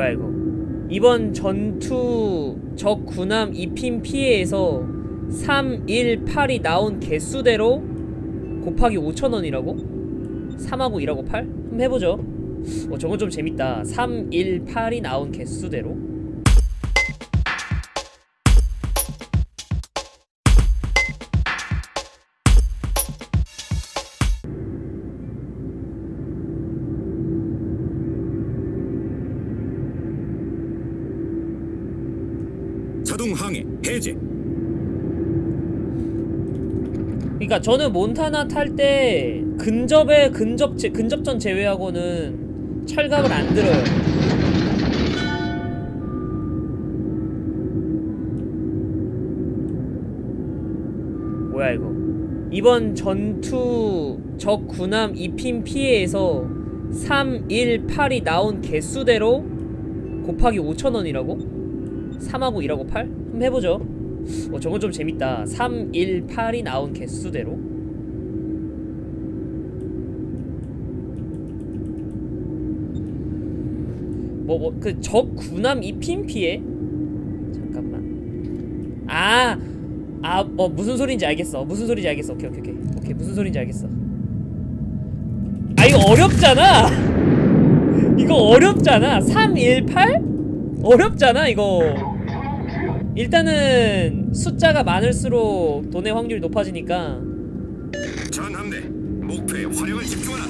뭐야 이거 이번 전투 적 군함 입힘 피해에서 318이 나온 개수대로 곱하기 5천원이라고? 3하고 1하고 8? 한번 해보죠 어 저건 좀 재밌다 318이 나온 개수대로 자동 항해 해제 그러니까 저는 몬타나 탈 때 근접에 근접 제, 근접전 제외하고는 철갑을 안 들어요. 뭐야 이거? 이번 전투 적 군함 입힘 피해에서 318이 나온 개수대로 곱하기 5천원이라고? 3하고 1하고 8? 한번 해보죠. 어 저건 좀 재밌다. 318이 나온 개수대로. 뭐 뭐 그적 군함 입힘 피해 잠깐만. 아아 뭐 무슨 소린지 알겠어. 무슨 소린지 알겠어. 오케이 오케이 오케이. 오케이 무슨 소린지 알겠어. 아 이거 어렵잖아! 이거 어렵잖아. 318 어렵잖아 이거 일단은 숫자가 많을수록 돈의 확률이 높아지니까. 전함대 목표에 화력을 집중하라.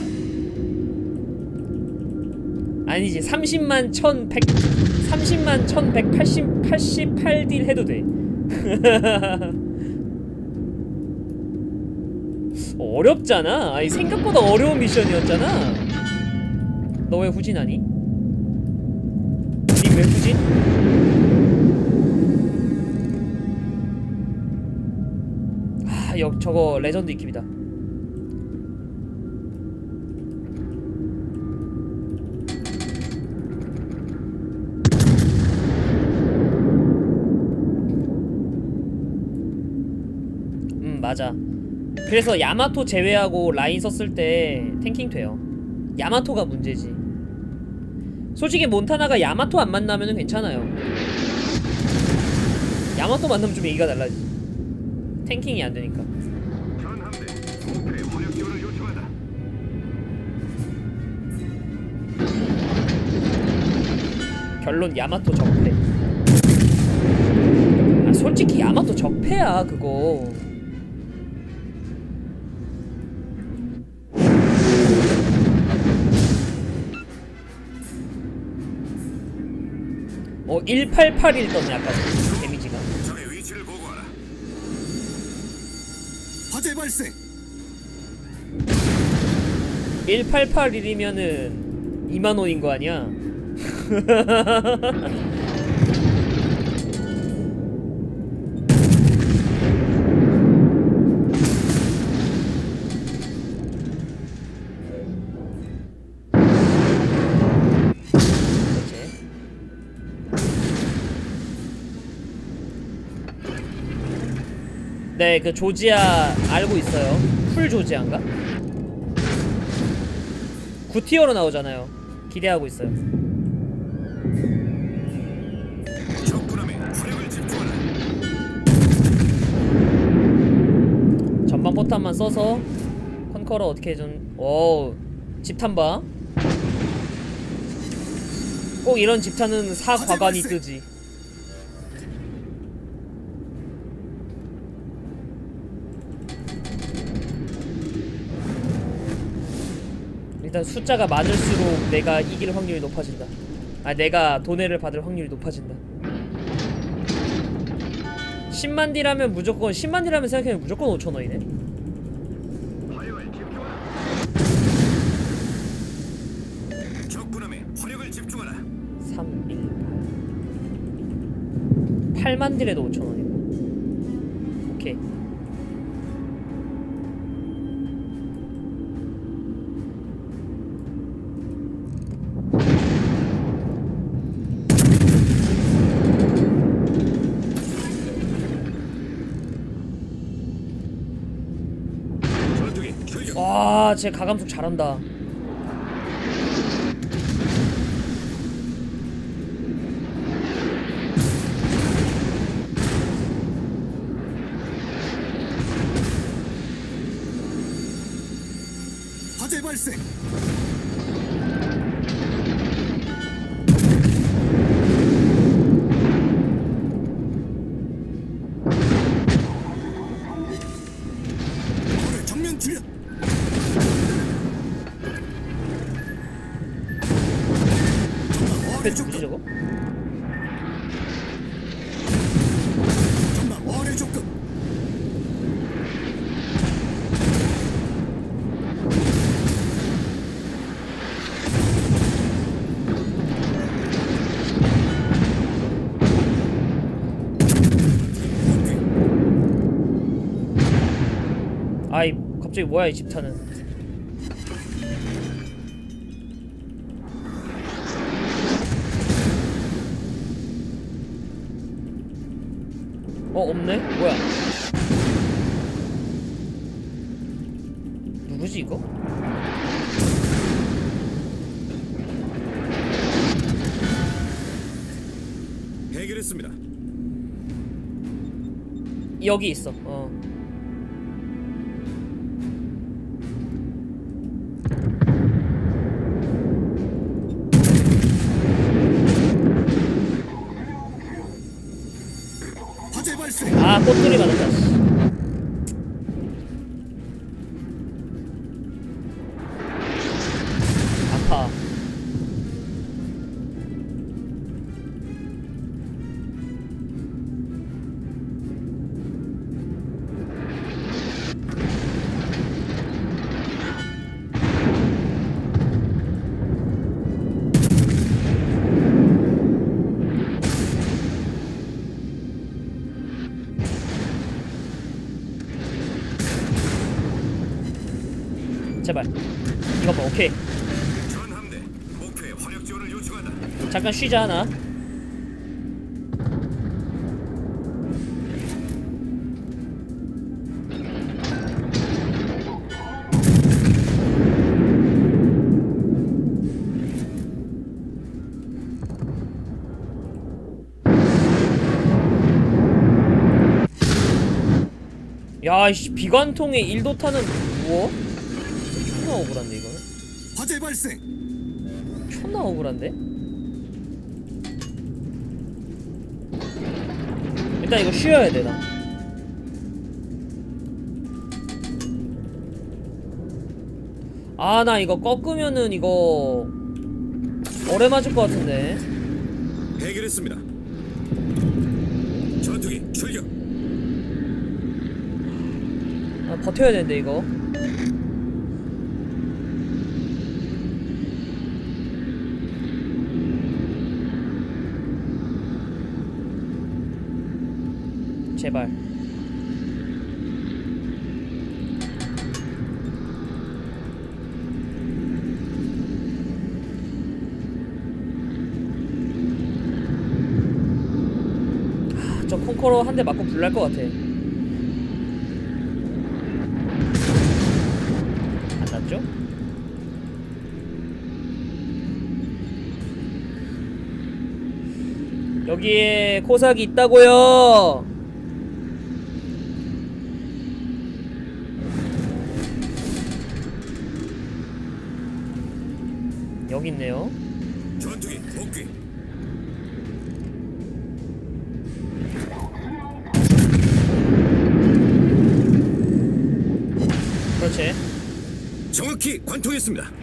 아니지 30만 1100 30만 1180 88딜 해도 돼. 어렵잖아. 아니 생각보다 어려운 미션이었잖아. 너 왜 후진하니? 니왜 후진? 역 저거 레전드 익힙니다. 음, 맞아. 그래서 야마토 제외하고 라인 썼을 때 탱킹 돼요. 야마토가 문제지. 솔직히 몬타나가 야마토 안 만나면 괜찮아요. 야마토 만나면 좀 얘기가 달라지지. 탱킹이 안 되니까. 결론 야마토 적패. 아, 솔직히 야마토 적패야 그거. 어 1881 떴네 아까 발생 1881이면은 2만 원인 거 아니야? 네, 그 조지아 알고 있어요. 풀 조지아인가? 구티어로 나오잖아요. 기대하고 있어요. 전방 포탄만 써서 컨커러 어떻게 좀 오, 집탄 봐. 꼭 이런 집탄은 사과관이 뜨지. 일단 숫자가 많을수록 내가 이길 확률이 높아진다. 아, 내가 돈해를 받을 확률이 높아진다. 10만 딜하면 무조건 10만 딜하면 생각해보면 무조건 5천 원이네. 화력을 집중하라 적 군함에 화력을 집중하라 3, 1, 8 8만 딜에도 5천 원이고 오케이 쟤 가감속 잘한다 화재 발생! 갑자기 뭐야 이 집타는 어 없네? 뭐야 누구지 이거? 해결했습니다. 여기 있어 어 제발 이거 봐 오케이 지원을 요청한다. 잠깐 쉬자 하나 야이씨 비관통에 1도 타는 뭐? 억울한데 이거는 화재 발생. 존나 억울한데? 일단 이거 쉬어야 돼, 나. 아, 나 이거 꺾으면은 이거 오래 맞을 것 같은데. 해결했습니다. 전투기 출격. 아, 버텨야 되는데 이거. 제발. 아, 저 콩코로 한 대 맞고 불날 것 같아. 안 났죠? 여기에 코삭이 있다고요. 여기 있네요. 전투기 복귀. 그렇지. 정확히 관통했습니다.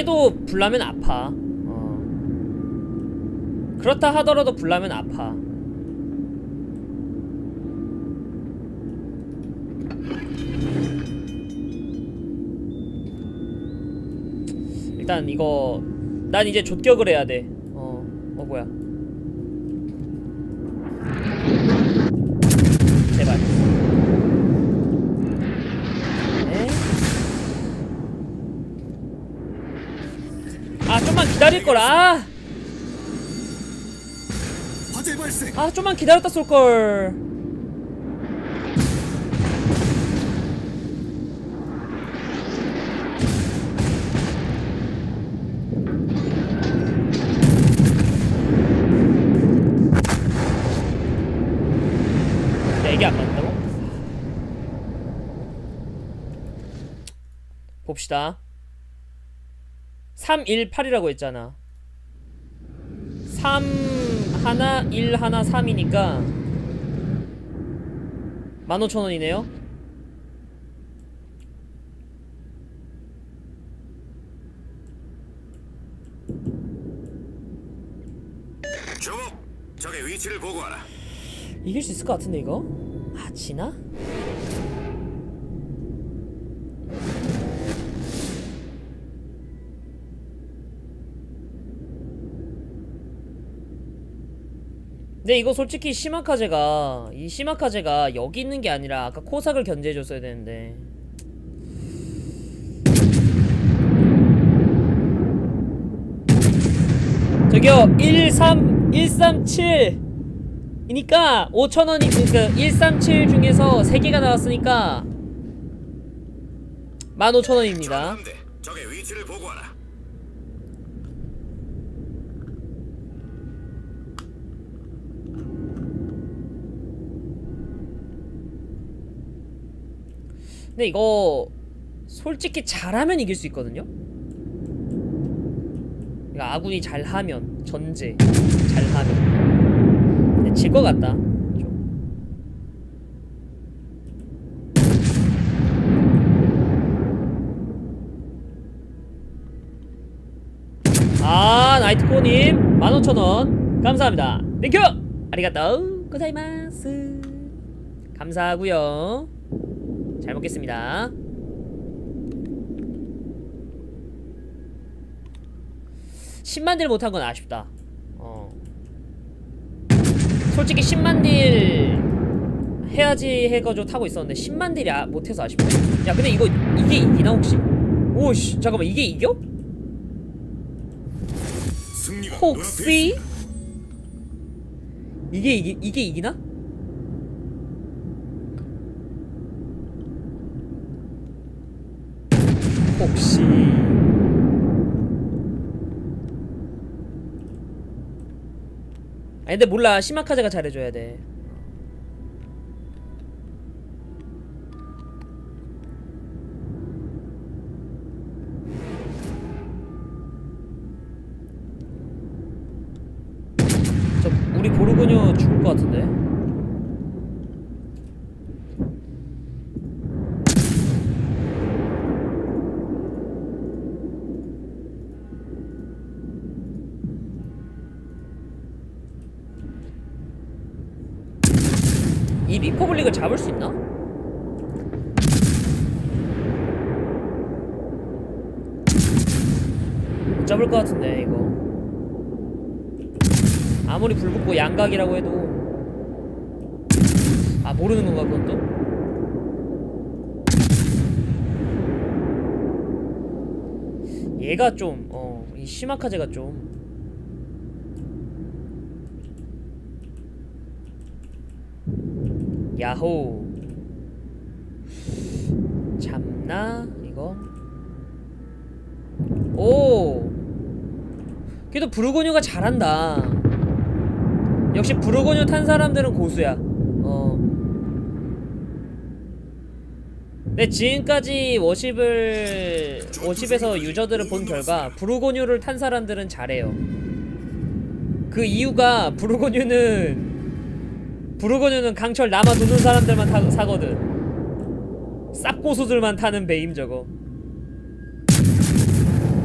그래도 불나면 아파. 어. 그렇다 하더라도 불나면 아파. 일단 이거 난 이제 족격을 해야 돼. 어, 어 뭐야? 제발. 에? 아 좀만 기다릴 걸 아. 아 좀만 기다렸다 쏠걸 야 이게 안 맞는다고? 봅시다 318이라고 했잖아 3 하나 1 하나 3이니까 15,000원이네요 주목. 적의 위치를 보고하라. 이길 수 있을 것 같은데 이거? 아 지나? 근데 이거 솔직히 시마카제가 이 시마카제가 여기 있는 게 아니라 아까 코삭을 견제해줬어야 되는데 저기요 13 137 이니까 5천원이 그니까 137 중에서 3개가 나왔으니까 15,000원입니다 전함대. 적의 위치를 보고하라. 근데 이거 솔직히 잘하면 이길 수 있거든요? 그러니까 아군이 잘하면 전제 잘하면. 근데 질 것 같다 좀. 아 나이트코님 15,000원. 감사합니다. 땡큐! 아리가또. 고자이마스. 감사하고요 잘 먹겠습니다. 십만딜 못한 건 아쉽다. 어. 솔직히 10만 딜 해야지 해가지고 타고 있었는데 10만 딜이 아, 못해서 아쉽네. 야 근데 이거 이게 이기나 혹시? 오씨 잠깐만 이게 이겨? 혹시 이게 이기 이게 이기나? 혹시 아니 근데 몰라. 시마카제가 잘해줘야 돼. 저 우리 보르고뉴 죽을 것 같은데 이 리퍼블릭을 잡을 수 있나? 못 잡을 것 같은데 이거 아무리 불 붙고 양각이라고 해도 아 모르는 건가 그건 또? 얘가 좀, 어, 이 시마카제가 좀. 야호. 잡나? 이거? 오! 그래도 브루고뉴가 잘한다. 역시 브루고뉴 탄 사람들은 고수야. 어. 네, 지금까지 워십을 워십에서 유저들을 본 결과 브루고뉴를 탄 사람들은 잘해요. 그 이유가 브루고뉴는 브루고뉴는 강철 남아 도는 사람들만 타, 사거든. 쌉고수들만 타는 베임 저거.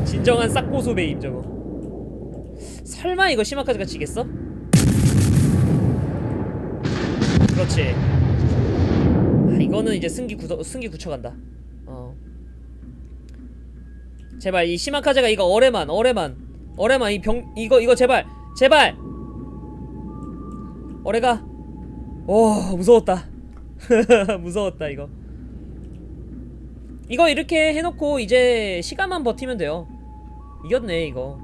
진정한 쌉고수 베임 저거. 설마 이거 시마카즈가 지겠어? 그렇지. 아, 이거는 이제 승기 굳어, 승기 굳혀간다. 어. 제발 이 시마카제가 이거 어레만 어레만 어레만 이 병 이거 이거 제발 제발 어레가 오 무서웠다. 무서웠다 이거. 이거 이렇게 해놓고 이제 시간만 버티면 돼요. 이겼네 이거.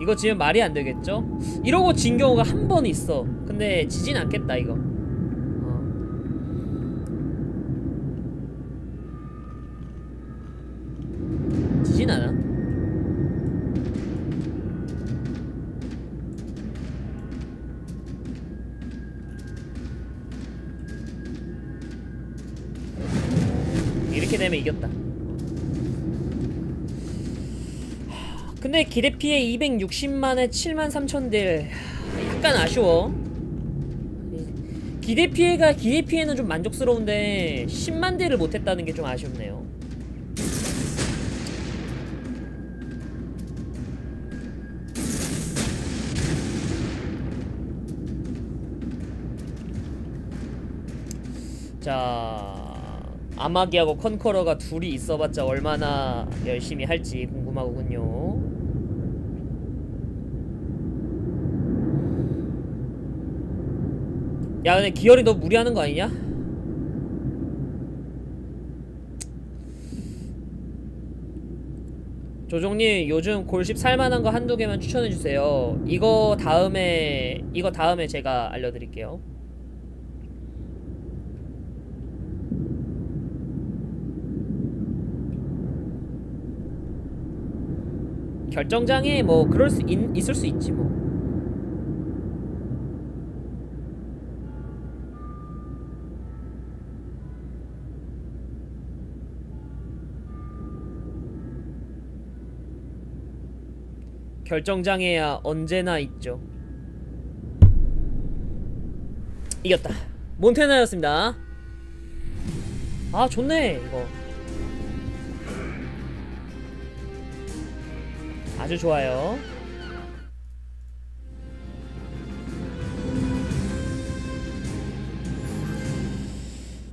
이거 지금 말이 안 되겠죠? 이러고 진 경우가 한 번 있어. 근데 지진 않겠다 이거. 되면 이겼다. 근데 기대 피해 260만에 7만 3천 딜 약간 아쉬워. 기대 피해가 기대 피해는 좀 만족스러운데 10만 딜을 못했다는 게 좀 아쉽네요. 자 아마기하고 컨커러가 둘이 있어봤자 얼마나 열심히 할지 궁금하군요. 야 근데 기열이 너 무리하는 거 아니냐? 조종님 요즘 골십 살만한 거 한두 개만 추천해주세요 이거 다음에 이거 다음에 제가 알려드릴게요 결정장애 뭐 그럴 수 있, 있을 수 있지 뭐. 결정장애야 언제나 있죠. 이겼다. 몬테나였습니다. 아 좋네 이거 아주 좋아요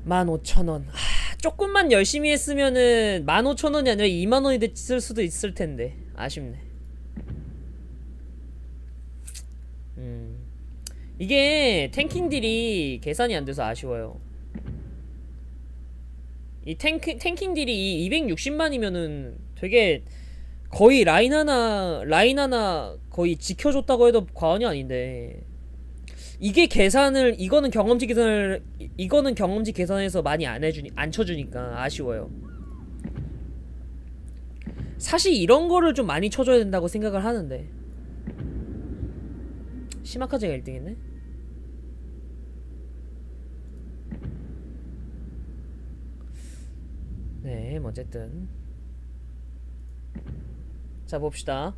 만 오천 원 아, 조금만 열심히 했으면은 만 오천 원이 아니라 2만 원이 됐을 수도 있을 텐데 아쉽네 음. 이게 탱킹 딜이 계산이 안 돼서 아쉬워요. 이 탱크, 탱킹 딜이 260만이면은 되게 거의 라인 하나 라인 하나 거의 지켜줬다고 해도 과언이 아닌데 이게 계산을 이거는 경험치 계산을 이- 이거는 경험치 계산해서 많이 안 해주니 안 쳐주니까 아쉬워요. 사실 이런 거를 좀 많이 쳐줘야 된다고 생각을 하는데 시마카제가 1등했네? 네, 뭐 어쨌든 자 봅시다